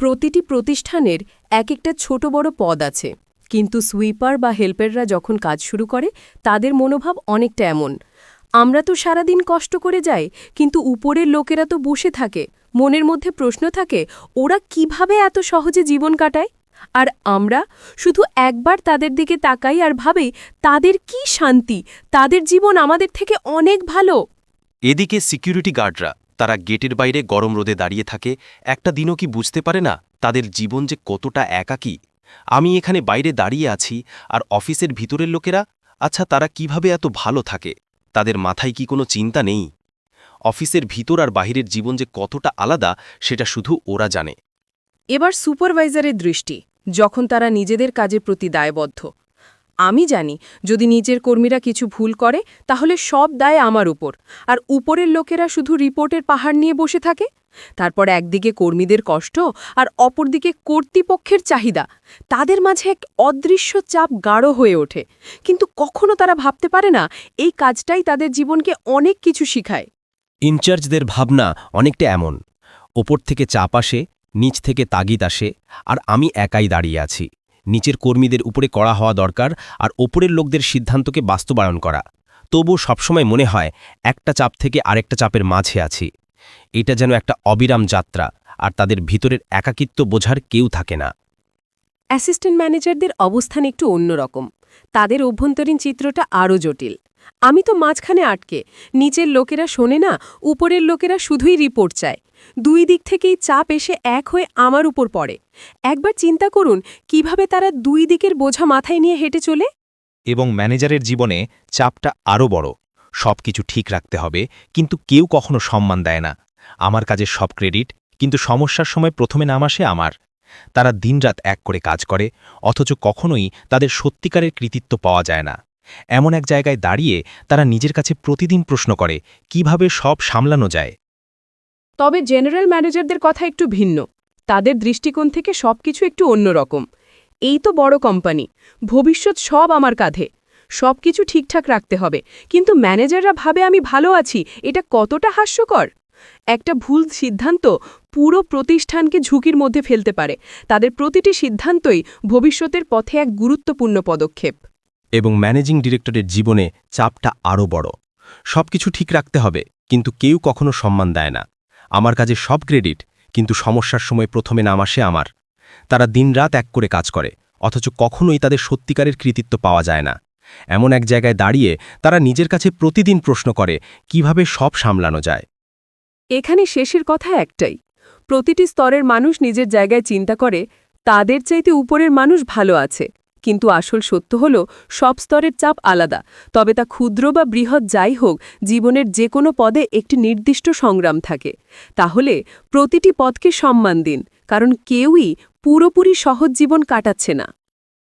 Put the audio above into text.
প্রতিটি প্রতিষ্ঠানের এক একটা ছোট বড় পদ আছে। কিন্তু সুইপার বা হেল্পাররা যখন কাজ শুরু করে, তাদের মনোভাব অনেকটা এমন। আমরা তো সারাদিন কষ্ট করে যাই, কিন্তু উপরের লোকেরা তো বসে থাকে। মনের মধ্যে প্রশ্ন থাকে, ওরা কীভাবে এত সহজে জীবন কাটায়? আর আমরা শুধু একবার তাদের দিকে তাকাই আর ভাবি, তাদের কি শান্তি? তাদের জীবন আমাদের থেকে অনেক ভালো। এদিকে সিকিউরিটি গার্ডরা তারা গেটের বাইরে গরম রোদে দাঁড়িয়ে থাকে, একটা দিনও কি বুঝতে পারে না তাদের জীবন যে কতটা একাকী। আমি এখানে বাইরে দাঁড়িয়ে আছি আর অফিসের ভিতরের লোকেরা আচ্ছা তারা কীভাবে এত ভালো থাকে? তাদের মাথায় কি কোনো চিন্তা নেই? অফিসের ভিতর আর বাহিরের জীবন যে কতটা আলাদা, সেটা শুধু ওরা জানে। এবার সুপারভাইজারের দৃষ্টি, যখন তারা নিজেদের কাজের প্রতি দায়বদ্ধ। আমি জানি, যদি নিজের কর্মীরা কিছু ভুল করে, তাহলে সব দায় আমার উপর। আর উপরের লোকেরা শুধু রিপোর্টের পাহাড় নিয়ে বসে থাকে? তারপর একদিকে কর্মীদের কষ্ট, আর অপরদিকে কর্তৃপক্ষের চাহিদা। তাদের মাঝে এক অদৃশ্য চাপ গাঢ় হয়ে ওঠে। কিন্তু কখনো তারা ভাবতে পারে না, এই কাজটাই তাদের জীবনকে অনেক কিছু শিখায়। ইনচার্জদের ভাবনা অনেকটা এমন। ওপর থেকে চাপ আসে, নিচ থেকে তাগিদ আসে, আর আমি একাই দাঁড়িয়ে আছি। নিচের কর্মীদের উপরে কড়া হওয়া দরকার আর ওপরের লোকদের সিদ্ধান্তকে বাস্তবায়ন করা। তবু সবসময় মনে হয়, একটা চাপ থেকে আরেকটা চাপের মাঝে আছি। এটা যেন একটা অবিরাম যাত্রা আর তাদের ভিতরের একাকিত্ব বোঝার কেউ থাকে না। অ্যাসিস্ট্যান্ট ম্যানেজারদের অবস্থান একটু অন্যরকম তাদের অভ্যন্তরীণ চিত্রটা আরও জটিল। আমি তো মাঝখানে আটকে। নিচের লোকেরা শোনে না, উপরের লোকেরা শুধুই রিপোর্ট চায়। দুই দিক থেকেই চাপ এসে এক হয়ে আমার উপর পড়ে। একবার চিন্তা করুন, কীভাবে তারা দুই দিকের বোঝা মাথায় নিয়ে হেঁটে চলে? এবং ম্যানেজারের জীবনে চাপটা আরও বড়। সব কিছু ঠিক রাখতে হবে, কিন্তু কেউ কখনো সম্মান দেয় না। আমার কাজের সব ক্রেডিট, কিন্তু সমস্যার সময় প্রথমে নাম আসে আমার। তারা দিনরাত এক করে কাজ করে, অথচ কখনোই তাদের সত্যিকারের কৃতিত্ব পাওয়া যায় না। এমন এক জায়গায় দাঁড়িয়ে তারা নিজের কাছে প্রতিদিন প্রশ্ন করে, কীভাবে সব সামলানো যায়? তবে জেনারেল ম্যানেজারদের কথা একটু ভিন্ন। তাদের দৃষ্টিকোণ থেকে সবকিছু একটু অন্যরকম। এই তো বড় কোম্পানি। ভবিষ্যৎ সব আমার কাঁধে। সবকিছু ঠিকঠাক রাখতে হবে। কিন্তু ম্যানেজাররা ভাবে আমি ভালো আছি। এটা কতটা হাস্যকর? একটা ভুল সিদ্ধান্ত পুরো প্রতিষ্ঠানকে ঝুঁকির মধ্যে ফেলতে পারে। তাদের প্রতিটি সিদ্ধান্তই ভবিষ্যতের পথে এক গুরুত্বপূর্ণ পদক্ষেপ। এবং ম্যানেজিং ডিরেক্টরের জীবনে চাপটা আরও বড়। সবকিছু ঠিক রাখতে হবে, কিন্তু কেউ কখনো সম্মান দেয় না। আমার কাজে সব ক্রেডিট, কিন্তু সমস্যার সময় প্রথমে নাম আসে আমার। তারা দিনরাত এক করে কাজ করে, অথচ কখনোই তাদের সত্যিকারের কৃতিত্ব পাওয়া যায় না। এমন এক জায়গায় দাঁড়িয়ে তারা নিজের কাছে প্রতিদিন প্রশ্ন করে, কীভাবে সব সামলানো যায়? এখানে শেষের কথা একটাই। প্রতিটি স্তরের মানুষ নিজের জায়গায় চিন্তা করে, তাদের চাইতে উপরের মানুষ ভালো আছে। কিন্তু আসল সত্য হল, সব স্তরের চাপ আলাদা। তবে তা ক্ষুদ্র বা বৃহৎ যাই হোক, জীবনের যে কোনো পদে একটি নির্দিষ্ট সংগ্রাম থাকে। তাহলে প্রতিটি পদকে সম্মান দিন, কারণ কেউই পুরোপুরি সহজ জীবন কাটাচ্ছে না।